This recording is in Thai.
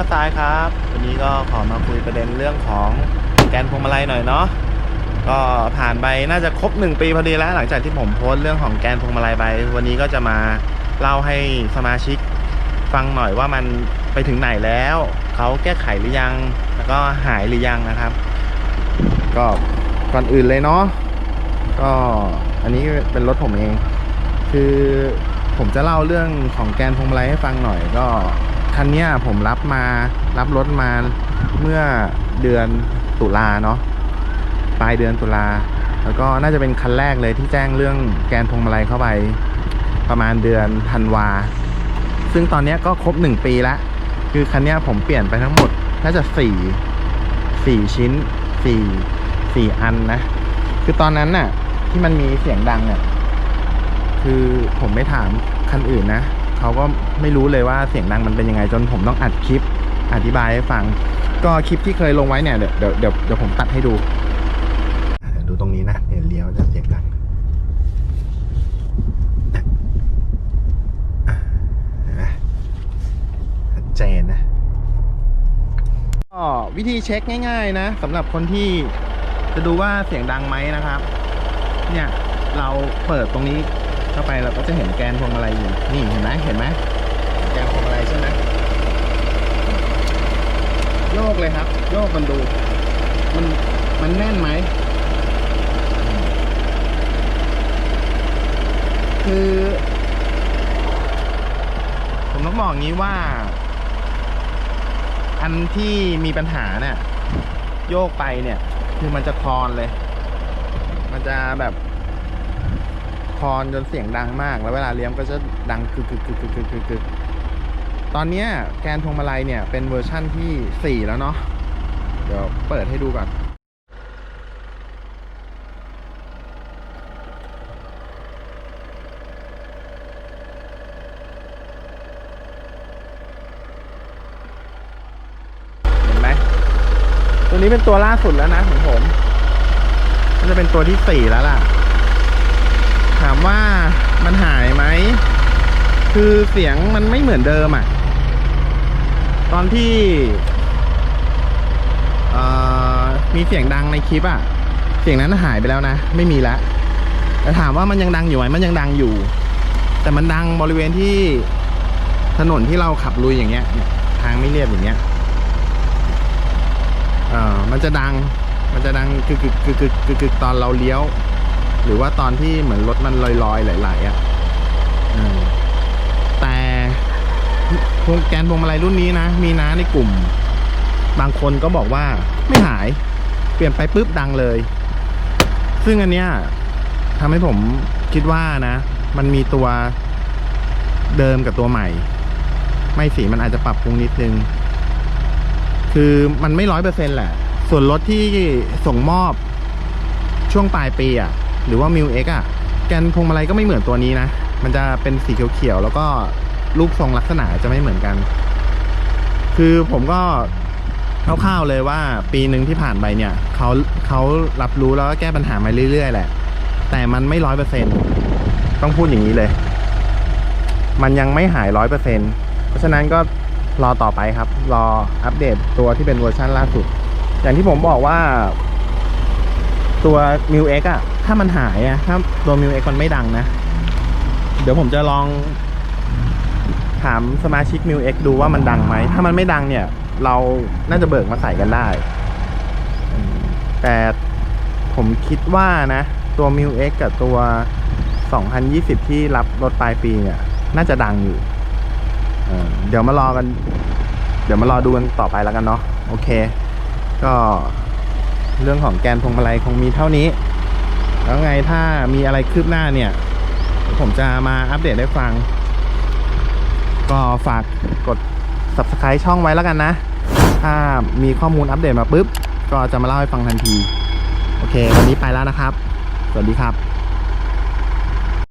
มาซ้ายครับ วันนี้ก็ขอมาคุยประเด็นเรื่องของแกนพวงมาลัยหน่อยเนาะก็ผ่านไปน่าจะครบหนึ่งปีพอดีแล้ว หลังจากที่ผมโพสต์เรื่องของแกนพวงมาลัยไป วันนี้ก็จะมาเล่าให้สมาชิกฟังหน่อยว่ามันไปถึงไหนแล้วเขาแก้ไขหรือยัง แล้วก็หายหรือยังนะครับ ก็ก่อนอื่นเลยเนาะก็อันนี้เป็นรถผมเอง คือผมจะเล่าเรื่องของแกนพวงมาลัยให้ฟังหน่อยก็ คันนี้ผมรับมารับรถมาเมื่อเดือนตุลาเนาะปลายเดือนตุลาแล้วก็น่าจะเป็นคันแรกเลยที่แจ้งเรื่องแกนพวงมาลัยเข้าไป ประมาณเดือนธันวา ซึ่งตอนนี้ก็ครบหนึ่งปีล้วคือคันนี้ผมเปลี่ยนไปทั้งหมดน่าจะสี่สี่ชิ้นสี่สี่อันนะ คือตอนนั้นน่ะ ที่มันมีเสียงดังอะคือผมไม่ถามคันอื่นนะ เขาก็ไม่รู้เลยว่าเสียงดังมันเป็นยังไงจนผมต้องอัดคลิปอธิบายให้ฟัง ก็คลิปที่เคยลงไว้เนี่ยเดี๋ยวเดี๋ยวเดี๋ยวเดี๋ยวผมตัดให้ดูอะเดี๋ยวดูตรงนี้นะเดี๋ยวเลี้ยวจะเสียงดังอะเห็นไหมชัดเจนนะก็วิธีเช็คง่าย ๆ นะสำหรับคนที่จะดูว่าเสียงดังไหมนะครับ เนี่ยเราเปิดตรงนี้ เข้าไปเราก็จะเห็นแกนพวงมาลัยอยู่นี่เห็นไหมเห็นไหมแกนพวงมาลัยใช่ไหมโยกเลยครับโยกมันดู มันมันแน่นไหมคือ ผมต้องบอกงี้ว่า อันที่มีปัญหาเนี่ยโยกไปเนี่ย คือมันจะคลอนเลย มันจะแบบ คอนจนเสียงดังมาก แล้วเวลาเลี้ยงก็จะดังกึกกึกกึกกึกกึกกึกตอนนี้แกนพวงมาลัยเนี่ยเป็นเวอร์ชั่นที่ 4 แล้วเนาะเดี๋ยวเปิดให้ดูก่อนเห็นไหมตัวนี้เป็นตัวล่าสุดแล้วนะของผม มันจะเป็นตัวที่สี่แล้วล่ะ ถามว่ามันหายไหม คือเสียงมันไม่เหมือนเดิมอะ ตอนที่มีเสียงดังในคลิปอะ เสียงนั้นหายไปแล้วนะ ไม่มีแล้วแต่ถามว่ามันยังดังอยู่ไหมมันยังดังอยู่ แต่มันดังบริเวณที่ถนนที่เราขับลุยอย่างเงี้ย ทางไม่เรียบอย่างเงี้ยเอ่อมันจะดัง มันจะดังกึกกึกกึกกึกกึกกึกตอนเราเลี้ยว หรือว่าตอนที่เหมือนรถมันลอยๆไหลๆอะแต่พวงแกนพวงมาลัยรุ่นนี้นะ มีน้าในกลุ่ม บางคนก็บอกว่าไม่หาย เปลี่ยนไปปุ๊บดังเลย ซึ่งอันเนี้ยทำให้ผมคิดว่านะ มันมีตัวเดิมกับตัวใหม่ ไม่สีมันอาจจะปรับปรุงนิดนึง คือมันไม่ร้อยเปอร์เซ็นต์แหละ ส่วนรถที่ส่งมอบช่วงปลายปีอะ หรือว่ามิวเอ็กอะแกนพวงมาลัยก็ไม่เหมือนตัวนี้นะ มันจะเป็นสีเขียวๆแล้วก็รูปทรงลักษณะจะไม่เหมือนกัน คือผมก็คร่าวๆเลยว่าปีหนึ่งที่ผ่านไปเนี่ยเขาเขารับรู้แล้วก็แก้ปัญหามาเรื่อยๆแหละ แต่มันไม่ร้อยเปอร์เซ็นต้องพูดอย่างนี้เลย มันยังไม่หายร้อยเปอร์เซ็นเพราะฉะนั้นก็รอต่อไปครับ รออัปเดตตัวที่เป็นเวอร์ชันล่าสุด อย่างที่ผมบอกว่าตัว m ิ X อะ ถ้ามันหายอะถ้าตัว m ิ X มันไม่ดังนะ เดี๋ยวผมจะลอง ถามสมาชิก m ิ X ดูว่ามันดังไหม ถ้ามันไม่ดังเนี่ย เราน่าจะเบิกมาใส่กันได้ แต่ผมคิดว่านะ ตัว m ิ X กับตัว 2020 ที่รับรถปลายปีเนี่ย น่าจะดังอยู่เอ่อเดี๋ยวมารอกัน เดี๋ยวมารอดูกันต่อไปแล้วกันเนาะ โอเค ก็เรื่องของแกนพวงมาลัยคงมีเท่านี้ แล้วไงถ้ามีอะไรคืบหน้าเนี่ย ผมจะมาอัปเดตให้ฟัง ก็ฝากกด subscribe ช่องไว้แล้วกันนะ ถ้ามีข้อมูลอัปเดตมาปุ๊บ ก็จะมาเล่าให้ฟังทันที โอเค วันนี้ไปแล้วนะครับ สวัสดีครับ